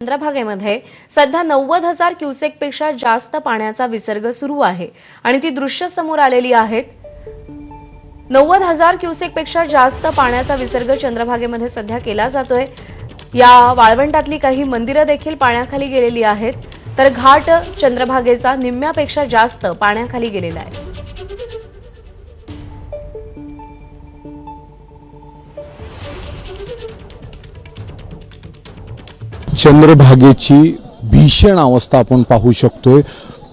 चंद्रभागेमध्ये सध्या नव्वद हजार क्युसेकपेक्षा जास्त पाण्याचा विसर्ग सुरू आहे. आणि ती दृश्य समोर आलेली आहेत. नव्वद हजार क्युसेकपेक्षा जास्त पाण्याचा विसर्ग चंद्रभागेमध्ये सध्या केला जातोय. या वाळवंटातली काही मंदिरं देखील पाण्याखाली गेलेली आहेत. तर घाट चंद्रभागेचा निम्म्यापेक्षा जास्त पाण्याखाली गेलेला आहे. चंद्रभागेची भीषण अवस्था आपण पाहू शकतोय.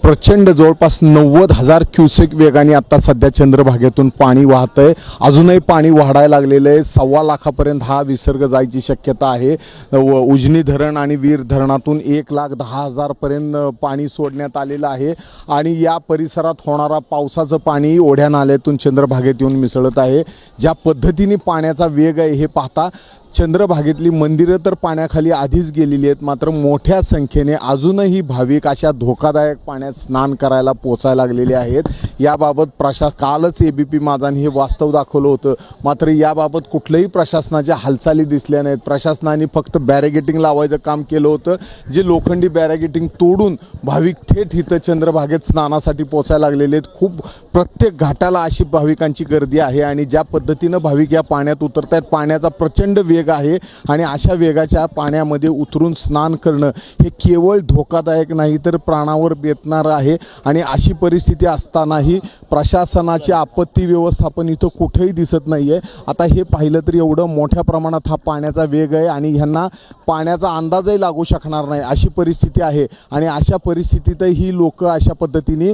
प्रचंड जवळपास नव्वद हजार क्युसेक वेगाने आता सध्या चंद्रभागेतून पाणी वाहतंय. अजूनही पाणी वाढायला लागलेलं आहे. सव्वा लाखापर्यंत हा विसर्ग जायची शक्यता आहे. व उजनी धरण आणि वीर धरणातून एक लाख दहा हजारपर्यंत पाणी सोडण्यात आलेलं आहे. आणि या परिसरात होणारा पावसाचं पाणी ओढ्या नाल्यातून चंद्रभागेत येऊन मिसळत आहे. ज्या पद्धतीने पाण्याचा वेग आहे हे पाहता चंद्रभागेतली मंदिरं तर पाण्याखाली आधीच गेलेली आहेत. मात्र मोठ्या संख्येने अजूनही भाविक अशा धोकादायक पाण्यात स्नान करायला पोचायला लागलेले आहेत. याबाबत प्रशा कालच ए बी पी माझाने हे वास्तव दाखवलं होतं. मात्र याबाबत कुठल्याही प्रशासनाच्या हालचाली दिसल्या नाहीत. प्रशासनाने फक्त बॅरेगेटिंग लावायचं काम केलं होतं. जे लोखंडी बॅरेगेटिंग तोडून भाविक थेट इथं चंद्रभागेत स्नानासाठी पोचायला लागलेले आहेत. खूप प्रत्येक घाटाला अशी भाविकांची गर्दी आहे आणि ज्या पद्धतीनं भाविक या पाण्यात उतरत आहेत पाण्याचा प्रचंड वेग आहे आणि अशा वेगाच्या पाण्यामध्ये उतरून स्नान करणं हे केवळ धोकादायक नाही तर प्राणावर बेतणार आहे. आणि अशी परिस्थिती असतानाही प्रशासनाचे आपत्ती व्यवस्थापन इथं कुठेही दिसत नाहीये. आता हे पाहिलं तर एवढं मोठ्या प्रमाणात हा पाण्याचा वेग आहे आणि ह्यांना पाण्याचा अंदाजही लागू शकणार नाही अशी परिस्थिती आहे. आणि अशा परिस्थितीतही ही लोक अशा पद्धतीने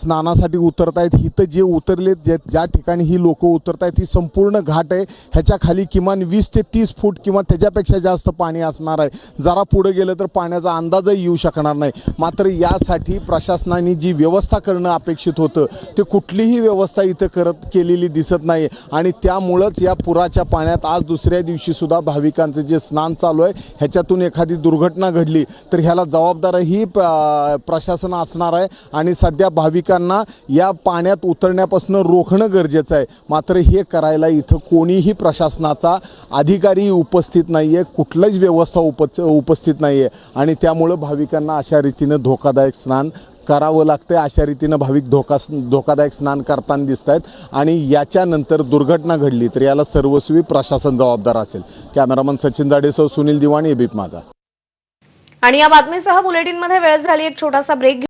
स्नानासाठी उतरत आहेत इथं जे उतरले जे ज्या ठिकाणी ही लोक उतरत आहेत ही संपूर्ण घाट आहे. ह्याच्या खाली किमान वीस ते तीस फूट किंवा त्याच्यापेक्षा जास्त पाणी असणार आहे. जरा पुढे गेलं तर पाण्याचा अंदाजही येऊ शकणार नाही. मात्र यासाठी प्रशासनाने जी व्यवस्था करणं अपेक्षित होतं ते कुठलीही व्यवस्था इथं करत केलेली दिसत नाही आणि त्यामुळंच या पुराच्या पाण्यात आज दुसऱ्या दिवशीसुद्धा भाविकांचं जे स्नान चालू आहे ह्याच्यातून एखादी दुर्घटना घडली तर ह्याला जबाबदारही प- प्रशासन असणार आहे. आणि सध्या भाविकांना या पाण्यात उतरण्यापासून रोखणं गरजेचं आहे. मात्र हे करायला इथं कोणीही प्रशासनाचा अधिकारी उपस्थित नाही आहे कुठलंच व्यवस्था उप उपस्थित नाही आहे आणि त्यामुळं भाविकांना अशा रीतीनं धोकादायक स्नान करावं लागतंय अशा रीतीनं भाविक धोका धोकादायक स्नान करताना दिसत आहेत आणि याच्यानंतर दुर्घटना घडली तर याला सर्वस्वी प्रशासन जबाबदार असेल. कॅमेरामन सचिन जाडेसह सुनील दिवाणी एबीप माझा. आणि या बातमीसह बुलेटिनमध्ये वेळ झाली एक छोटासा ब्रेक